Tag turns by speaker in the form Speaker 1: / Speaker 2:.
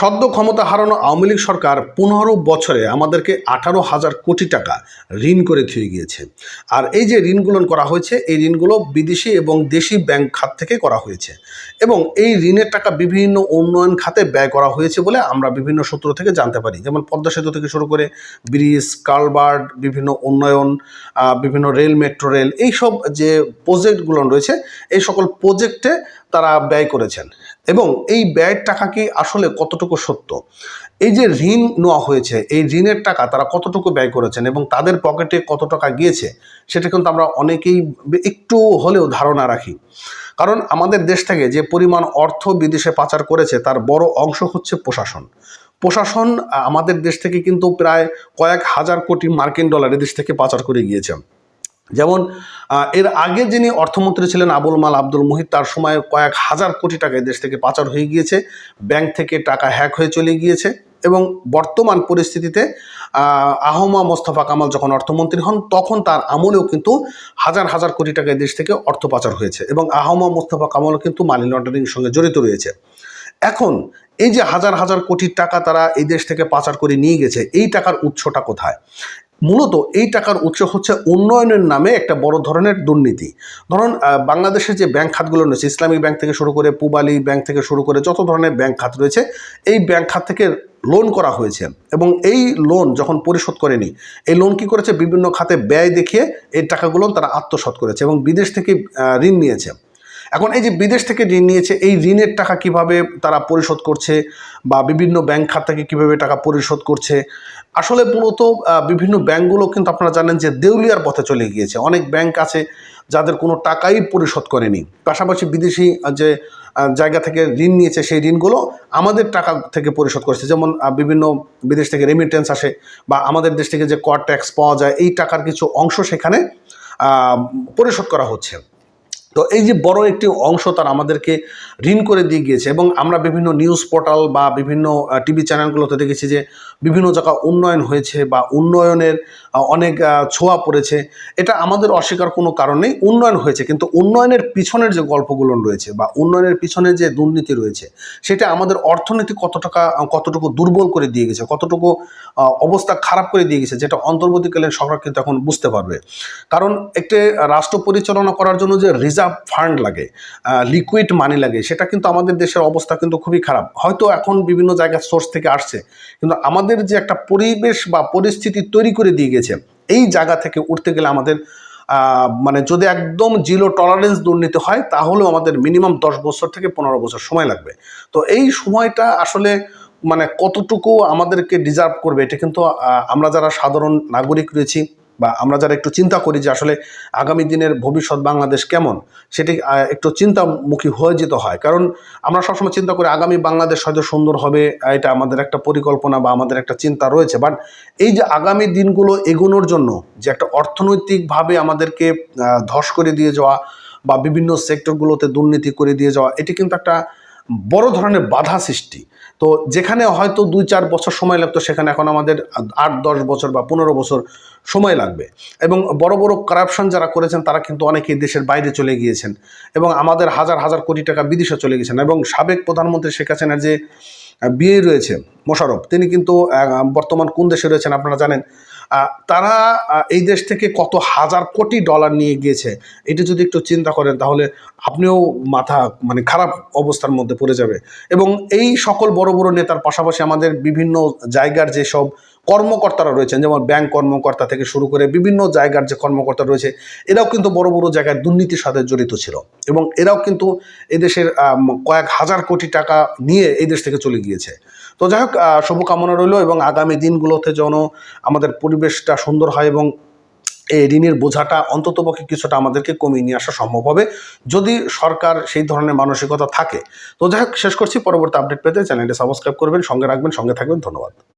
Speaker 1: সদ্য ক্ষমতা হারানো আওয়ামী লীগ সরকার পনেরো বছরে আমাদেরকে আঠারো হাজার কোটি টাকা ঋণ করে থুয়ে গিয়েছে। আর এই যে ঋণগুলো করা হয়েছে, এই ঋণগুলো বিদেশি এবং দেশি ব্যাংক খাত থেকে করা হয়েছে। এবং এই ঋণের টাকা বিভিন্ন উন্নয়ন খাতে ব্যয় করা হয়েছে বলে আমরা বিভিন্ন সূত্র থেকে জানতে পারি। যেমন পদ্মা সেতু থেকে শুরু করে ব্রিজ কালভার্ট বিভিন্ন উন্নয়ন বিভিন্ন রেল, মেট্রো রেল, এইসব যে প্রজেক্টগুলো রয়েছে, এই সকল প্রজেক্টে তারা ব্যয় করেছেন। এবং এই ব্যয়ের টাকা কি আসলে কতটুকু সত্য। এই যে ঋণ নেওয়া হয়েছে, এই ঋণের টাকা তারা কতটুকু ব্যয় করেছেন এবং তাদের পকেটে কত টাকা গিয়েছে, সেটা কিন্তু আমরা অনেকেই একটু হলেও ধারণা রাখি। কারণ আমাদের দেশ থেকে যে পরিমাণ অর্থ বিদেশে পাচার করেছে, তার বড় অংশ হচ্ছে প্রশাসন। প্রশাসন আমাদের দেশ থেকে কিন্তু প্রায় কয়েক হাজার কোটি মার্কিন ডলার এদেশ থেকে পাচার করে গিয়েছে। যেমন এর আগে যিনি অর্থমন্ত্রী ছিলেন আবুল মাল আব্দুল মুহিত, তার সময় কয়েক হাজার কোটি টাকা দেশ থেকে পাচার হয়ে গিয়েছে, ব্যাংক থেকে টাকা হ্যাক হয়ে চলে গিয়েছে এবং বর্তমান পরিস্থিতিতে আহমা মোস্তফা কামাল যখন অর্থমন্ত্রী হন, তখন তার আমলেও কিন্তু হাজার হাজার কোটি টাকা দেশ থেকে অর্থ পাচার হয়েছে এবং আহমা মোস্তফা কামালও কিন্তু মানি লন্ডারিংয়ের সঙ্গে জড়িত রয়েছে। এখন, এই যে হাজার হাজার কোটি টাকা তারা এই দেশ থেকে পাচার করে নিয়ে গেছে, এই টাকার উৎসটা কোথায়? মূলত এই টাকার উৎস হচ্ছে উন্নয়নের নামে একটা বড় ধরনের দুর্নীতি। ধরুন বাংলাদেশের যে ব্যাংক খাতগুলো রয়েছে, ইসলামিক ব্যাংক থেকে শুরু করে পুবালি ব্যাংক থেকে শুরু করে যত ধরনের ব্যাংক খাত রয়েছে, এই ব্যাংক খাত থেকে লোন করা হয়েছে। এবং এই লোন যখন পরিশোধ করেনি, এই লোন কি করেছে? বিভিন্ন খাতে ব্যয় দেখিয়ে এই টাকাগুলো তারা আত্মসাৎ করেছে এবং বিদেশ থেকে ঋণ নিয়েছে। এখন এই যে বিদেশ থেকে ঋণ নিয়েছে, এই ঋণের টাকা কীভাবে তারা পরিশোধ করছে বা বিভিন্ন ব্যাংক খাত থেকে কীভাবে টাকা পরিশোধ করছে আসলে মূলত বিভিন্ন ব্যাংকগুলো কিন্তু আপনারা জানেন যে দেউলিয়ার পথে চলে গিয়েছে। অনেক ব্যাংক আছে যাদের কোনো টাকাই পরিশোধ করেনি। পাশাপাশি বিদেশি যে জায়গা থেকে ঋণ নিয়েছে সেই ঋণগুলো আমাদের টাকা থেকে পরিশোধ করেছে। যেমন বিভিন্ন বিদেশ থেকে রেমিটেন্স আসে বা আমাদের দেশ থেকে যে কর ট্যাক্স পাওয়া যায়, এই টাকার কিছু অংশ সেখানে পরিশোধ করা হচ্ছে। তো এই যে বড় একটি অংশ তার আমাদেরকে ঋণ করে দিয়ে গিয়েছে এবং আমরা বিভিন্ন নিউজ পোর্টাল বা বিভিন্ন টিভি চ্যানেলগুলোতে দেখেছি যে বিভিন্ন জায়গা উন্নয়ন হয়েছে বা উন্নয়নের অনেক ছোঁয়া পড়েছে। এটা আমাদের অস্বীকার কোনো কারণ নেই উন্নয়ন হয়েছে, কিন্তু উন্নয়নের পিছনের যে গল্পগুলো রয়েছে বা উন্নয়নের পিছনে যে দুর্নীতি রয়েছে, সেটা আমাদের অর্থনীতি কত টাকা কতটুকু দুর্বল করে দিয়ে গেছে, কতটুকু অবস্থা খারাপ করে দিয়ে গেছে, যেটা অন্তর্বর্তীকালীন সরকার কিন্তু এখন বুঝতে পারবে। কারণ একটি রাষ্ট্র পরিচালনা করার জন্য যে রিজার্ভ ফান্ড লাগে লিকুইড মানি লাগে, সেটা কিন্তু আমাদের দেশের অবস্থা কিন্তু খুবই খারাপ। হয়তো এখন বিভিন্ন জায়গার সোর্স থেকে আসছে, কিন্তু আমাদের যে একটা পরিবেশ বা পরিস্থিতি তৈরি করে দিয়ে গেছে, এই জায়গা থেকে উঠতে গেলে আমাদের মানে যদি একদম জিরো টলারেন্স দুর্নীতি হয়, তাহলেও আমাদের মিনিমাম দশ বছর থেকে পনেরো বছর সময় লাগবে। তো এই সময়টা আসলে মানে কতটুকু আমাদেরকে ডিজার্ভ করবে, এটা কিন্তু আমরা যারা সাধারণ নাগরিক রয়েছি বা আমরা যারা একটু চিন্তা করি যে আসলে আগামী দিনের ভবিষ্যৎ বাংলাদেশ কেমন, সেটি একটু চিন্তামুখী হয়ে যেতে হয়। কারণ আমরা সবসময় চিন্তা করি আগামী বাংলাদেশ হয়তো সুন্দর হবে, এটা আমাদের একটা পরিকল্পনা বা আমাদের একটা চিন্তা রয়েছে। বাট এই যে আগামী দিনগুলো এগোনোর জন্য যে একটা অর্থনৈতিকভাবে আমাদেরকে ধস করে দিয়ে যাওয়া বা বিভিন্ন সেক্টরগুলোতে দুর্নীতি করে দিয়ে যাওয়া, এটি কিন্তু একটা বড় ধরনের বাধা সৃষ্টি। তো যেখানে হয়তো দুই চার বছর সময় লাগতো, সেখানে এখন আমাদের আট দশ বছর বা পনেরো বছর সময় লাগবে। এবং বড় বড় কারাপশন যারা করেছেন, তারা কিন্তু অনেকেই দেশের বাইরে চলে গিয়েছেন এবং আমাদের হাজার হাজার কোটি টাকা বিদেশে চলে গেছেন এবং সাবেক প্রধানমন্ত্রী শেখ হাসিনার যে বিয়ে রয়েছে মোশারফ তিনি কিন্তু বর্তমান কোন দেশে রয়েছেন আপনারা জানেন? তারা এই দেশ থেকে কত হাজার কোটি ডলার নিয়ে গিয়েছে, এটা যদি একটু চিন্তা করেন তাহলে আপনিও মাথা মানে খারাপ অবস্থার মধ্যে পড়ে যাবে। এবং এই সকল বড় বড় নেতার পাশাপাশি আমাদের বিভিন্ন জায়গার যেসব কর্মকর্তারা রয়েছেন, যেমন ব্যাংক কর্মকর্তা থেকে শুরু করে বিভিন্ন জায়গার যে কর্মকর্তা রয়েছে, এরাও কিন্তু বড় বড় জায়গায় দুর্নীতির সাথে জড়িত ছিল। এবং এরাও কিন্তু এদেশের কয়েক হাজার কোটি টাকা নিয়ে এই দেশ থেকে চলে গিয়েছে। তো যাই হোক শুভকামনা রইল এবং আগামী দিনগুলোতে যেন আমাদের পরিবেশটা সুন্দর হয় এবং এই ঋণের বোঝাটা অন্ততপক্ষে কিছুটা আমাদেরকে কমিয়ে নিয়ে আসা সম্ভব হবে যদি সরকার সেই ধরনের মানসিকতা থাকে। তো যাই হোক, শেষ করছি। পরবর্তী আপডেট পেতে চ্যানেলটি সাবস্ক্রাইব করবেন, সঙ্গে রাখবেন, সঙ্গে থাকবেন। ধন্যবাদ।